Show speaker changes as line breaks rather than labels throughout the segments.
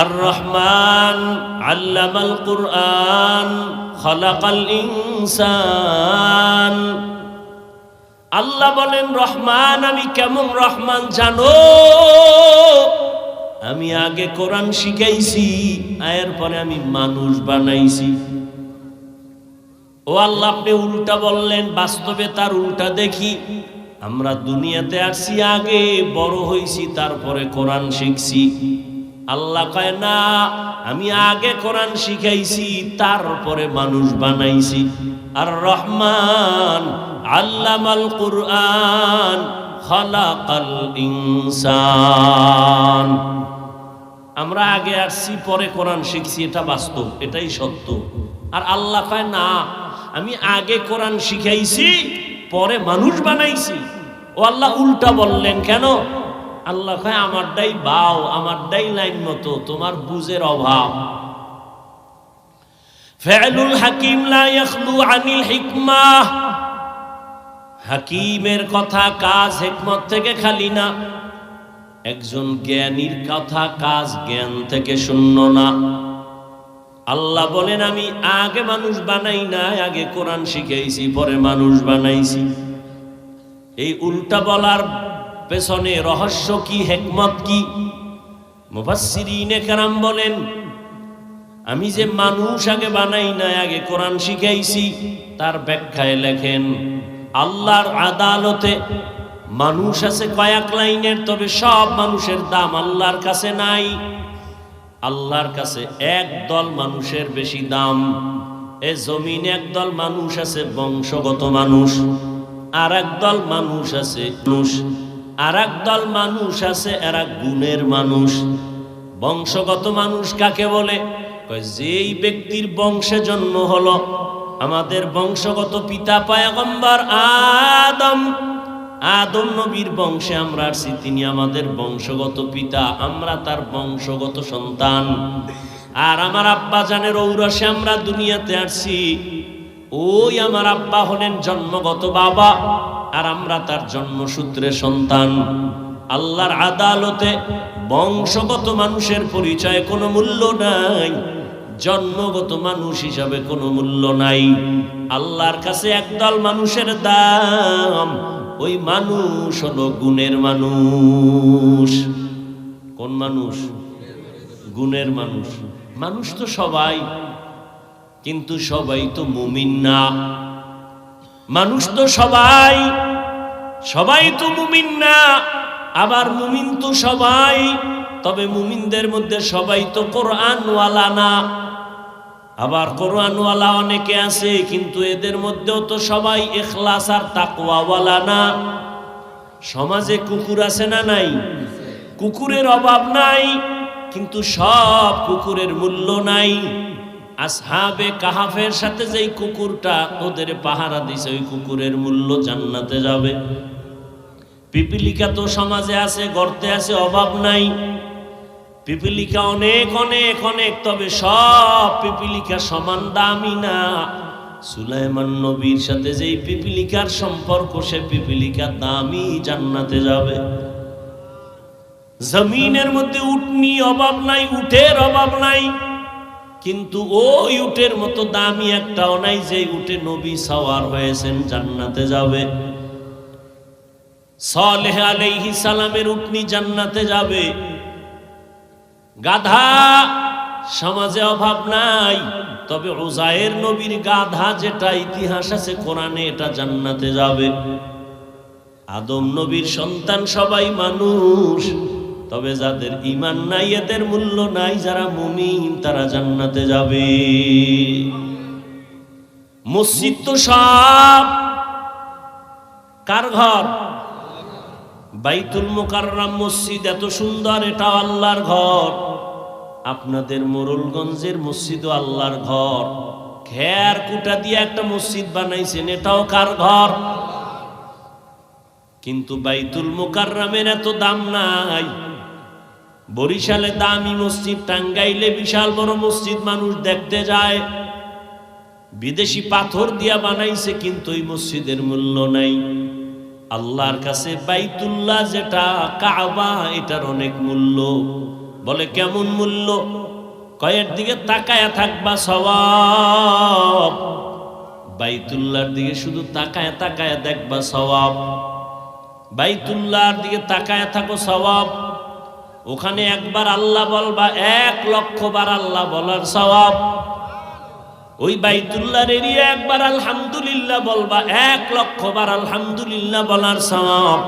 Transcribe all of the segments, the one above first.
আর রহমান আল্লামাল কুরআন, খলাকাল ইনসান। আল্লাহ বলেন, রহমান, আমি কেমন রহমান জানো? আমি আগে কোরআন শিখাইছি, আয়ের পরে আমি মানুষ বানাইছি। ও আল্লাহ, আপনি উল্টা বললেন, বাস্তবে তার উল্টা দেখি। আমরা দুনিয়াতে আসছি আগে, বড় হইছি, তারপরে কোরআন শিখছি। আল্লাহ কয়, না, আমি আগে কোরআন শিখাইছি, তারপরে মানুষ বানাইছি। আর রহমান, আল্লামাল কুরআন, খলাকাল ইনসান। আমরা আগে আসছি, পরে কোরআন শিখছি, এটা বাস্তব, এটাই সত্য। আর আল্লাহ কয়, না, আমি আগে কোরআন শিখাইছি, পরে মানুষ বানাইছি। ও আল্লাহ উল্টা বললেন, কেন? আল্লাহ কয় আমারটাই বাও আমারটাই লাইন মতো, তোমার বুঝের অভাব। ফেলুল হাকিম লা ইয়াখলু আনিল হিকমাহ হাকিমের কথা, কাজ, হিকমত থেকে খালি না। একজন জ্ঞানীর কথা, কাজ, জ্ঞান থেকে শূন্য না। আল্লাহ বলেন, আমি আগে মানুষ বানাই না আগে কোরআন শিখাইছি পরে মানুষ বানাইছি। এই উল্টা বলার পেছনে রহস্য কি, হেকমত কি? মুফাসসিরিনে কারাম বলেন, আমি যে মানুষ আগে বানাই না আগে কোরআন শিখাইছি, তার ব্যাখ্যায় লেখেন, আল্লাহর আদালতে মানুষ আছে কয়েক লাইনের, তবে সব মানুষের দাম আল্লাহর কাছে নাই। আল্লাহর কাছে এক দল মানুষের বেশি দাম। এ জমিনে একদল মানুষ আছে, বংশগত মানুষ। আর দল মানুষ আছে, মানুষ। আর দল মানুষ আছে এরা গুণের মানুষ। বংশগত মানুষ কাকে বলে? যেই ব্যক্তির বংশে জন্ম হলো, আমাদের বংশগত পিতা পায়গম্বর আদম। আদম নবীর বংশে আমরা আসছি তিনি আমাদের বংশগত পিতা, আমরা তার বংশগত সন্তান। আর আমার আব্বা জানের ঔরসে আমরা দুনিয়াতে আসছি ওই আমার আব্বা হলেন জন্মগত বাবা। আর আমরা তার জন্মসূত্রে সন্তান। আল্লাহর আদালতে বংশগত মানুষের পরিচয় কোনো মূল্য নাই, জন্মগত মানুষ হিসাবে কোনো মূল্য নাই। আল্লাহর কাছে একদল মানুষের দাম, ওই মানুষ হলো গুণের মানুষ। কোন মানুষ? গুণের মানুষ। মানুষ তো সবাই, কিন্তু সবাই তো মুমিন না। মানুষ তো সবাই সবাই তো মুমিন না, আবার মুমিন তো সবাই, তবে মুমিনদের মধ্যে সবাই তো কোরআনওয়ালা না। আবার কোরআনওয়ালা অনেকে আছে, কিন্তু এদের মধ্যেও তো সবাই এখলাস আর তাকওয়াওয়ালা না। সমাজে কুকুর আছে না নাই? কুকুরের অভাব নাই, কিন্তু সব কুকুরের মূল্য নাই। আসহাবে কাহাফের সাথে যেই কুকুরটা ওদের পাহারা দিছে, ওই কুকুরের মূল্য জান্নাতে যাবে। পিপিলিকা তো সমাজে আছে, গর্তে আছে, অভাব নাই। পিপিলিকা অনেক অনেক অনেক, তবে সব পিপিলিকা সমান দামি না। সুলাইমান নবীর সাথে যেই পিপিলিকার সম্পর্ক, সে পিপিলিকা দামি জান্নাতে যাবে। জমিনের মধ্যে উটনি অভাব নাই, উঠের অভাব নাই। কিন্তু ওই উটের মতো দামি একটাও নাই যে উটে নবী সওয়ার হয়েছেন, জান্নাতে যাবে। সলেহ আলাইহি সালামের উটনি জান্নাতে যাবে। গাধা সমাজে অভাব নাই, তবে ওজায়ের নবীর গাধা যেটা ইতিহাস আছে, কোরআনে এটা জান্নাতে যাবে। আদম নবীর সন্তান সবাই মানুষ। তবে যাদের ইমান নাই, এদের মূল্য নাই, যারা মুমিন, তারা জান্নাতে যাবে। মসজিদ তো সব। কার ঘর? বাইতুল মোকাররাম মসজিদ, এত সুন্দর, এটা আল্লাহর ঘর। আপনাদের মোরলগঞ্জের মসজিদও আল্লাহর ঘর। খের কুটা দিয়ে একটা মসজিদ বানাইছেন, এটাও কার ঘর? কিন্তু বাইতুল মোকাররামের এত দাম নাই। বরিশালে দামি মসজিদ টাঙ্গাইলে বিশাল বড় মসজিদ মানুষ দেখতে যায়। বিদেশি পাথর দিয়া বানাইছে, কিন্তু ওই মসজিদের মূল্য নাই। আল্লাহর কাছে বাইতুল্লাহ যেটা, কাবা এটার অনেক মূল্য। বলে, কেমন মূল্য? কয়ের দিকে তাকায়া থাকবা সবাব বাইতুল্লাহর দিকে শুধু তাকায়া তাকায়া দেখবা সবাব বাইতুল্লাহর দিকে তাকায়া থাকো সবাব ওখানে একবার আল্লাহ বলবা এক লক্ষ বার আল্লাহ বলার সবাব ওই বাইতুল্লাহর এরিয়া একবার আলহামদুলিল্লাহ বলবা এক লক্ষ বার আলহামদুলিল্লাহ বলার সবাব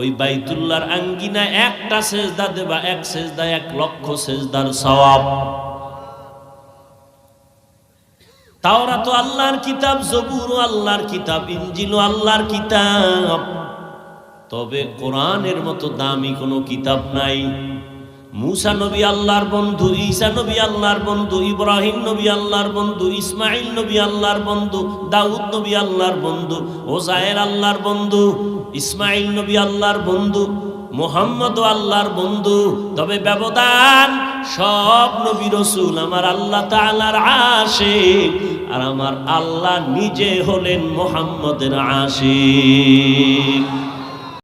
ওই বাইতুল্লাহর আঙ্গিনা একটা সেজদা দেবা, এক সেজদা, এক লক্ষ সেজদার সওয়াব। তাওরা তো আল্লাহর কিতাব জবুর আল্লাহর কিতাব ইঞ্জিল আল্লাহর কিতাব। তবে কোরআনের মতো দামি কোনো কিতাব নাই। মুসা নবী আল্লাহর বন্ধু, ঈসা নবী আল্লাহর বন্ধু, ইব্রাহিম নবী আল্লাহর বন্ধু ইসমাইল নবী আল্লাহর বন্ধু, দাউদ নবী আল্লাহর বন্ধু, ওজায়ের আল্লাহর বন্ধু ইসমাইল নবী আল্লাহর বন্ধু, মোহাম্মদ আল্লাহর বন্ধু। তবে ব্যবধান সব নবী রসুল আমার আল্লাহ তাআলার আশিক, আর আমার আল্লাহ নিজে হলেন মোহাম্মদের আশিক।